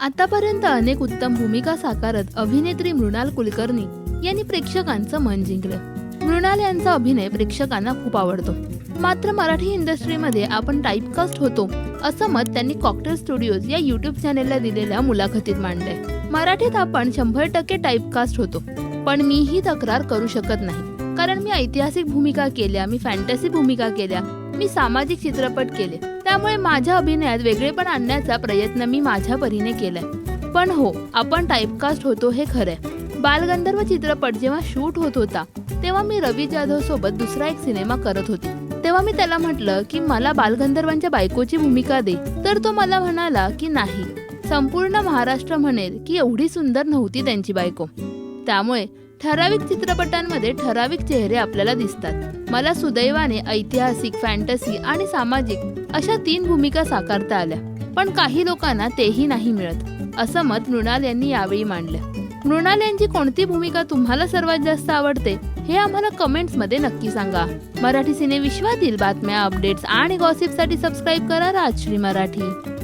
आतापर्यंत अनेक उत्तम भूमिका साकारत अभिनेत्री मृणाल कुलकर्णी यांनी प्रेक्षकांचं मन जिंकलं. मृणाल यांचा अभिनय प्रेक्षकांना खूप आवडतो. मात्र मराठी इंडस्ट्रीमध्ये आपण टाईपकास्ट होतो असं मत त्यांनी कॉकटेल स्टुडिओज या युट्यूब चॅनेलला दिलेल्या मुलाखतीत मांडलंय. मराठीत आपण शंभर टक्के टाईपकास्ट होतो पण मी ही तक्रार करू शकत नाही. कारण मी ऐतिहासिक भूमिका केल्या मी फॅन्टसी भूमिका केल्या मी सामाजिक चित्रपट केले. त्यामुळे माझ्या अभिनयात वेगळेपण आणण्याचा प्रयत्न मी माझ्या परीने केलाय. पण हो आपण टाईपकास्ट होतो हे खरंय. बालगंधर्व चित्रपट जेव्हा शूट होत होता तेव्हा मी रवी जाधव सोबत दुसरा एक सिनेमा करत होते. तेव्हा मी त्याला म्हटलं की मला बालगंधर्वांच्या बायकोची भूमिका दे. तर तो मला म्हणाला की नाही. संपूर्ण महाराष्ट्र म्हणेल की एवढी सुंदर नव्हती त्यांची बायको. त्यामुळे ठराविक चित्रपटांमध्ये ठराविक चेहरे आपल्याला दिसतात. मला सुदैवाने ऐतिहासिक फॅन्टसी आणि सामाजिक अशा तीन भूमिका साकारता आल्या. पण काही लोकांना तेही नाही मिळत असं मत मृणाल यांनी यावेळी मांडलं. मृणाल यांची कोणती भूमिका तुम्हाला सर्वात जास्त आवडते हे आम्हाला कमेंट्समध्ये नक्की सांगा. मराठी सिने विश्वातील बातम्या अपडेट्स आणि गॉसिपसाठी सबस्क्राईब करा राजश्री मराठी.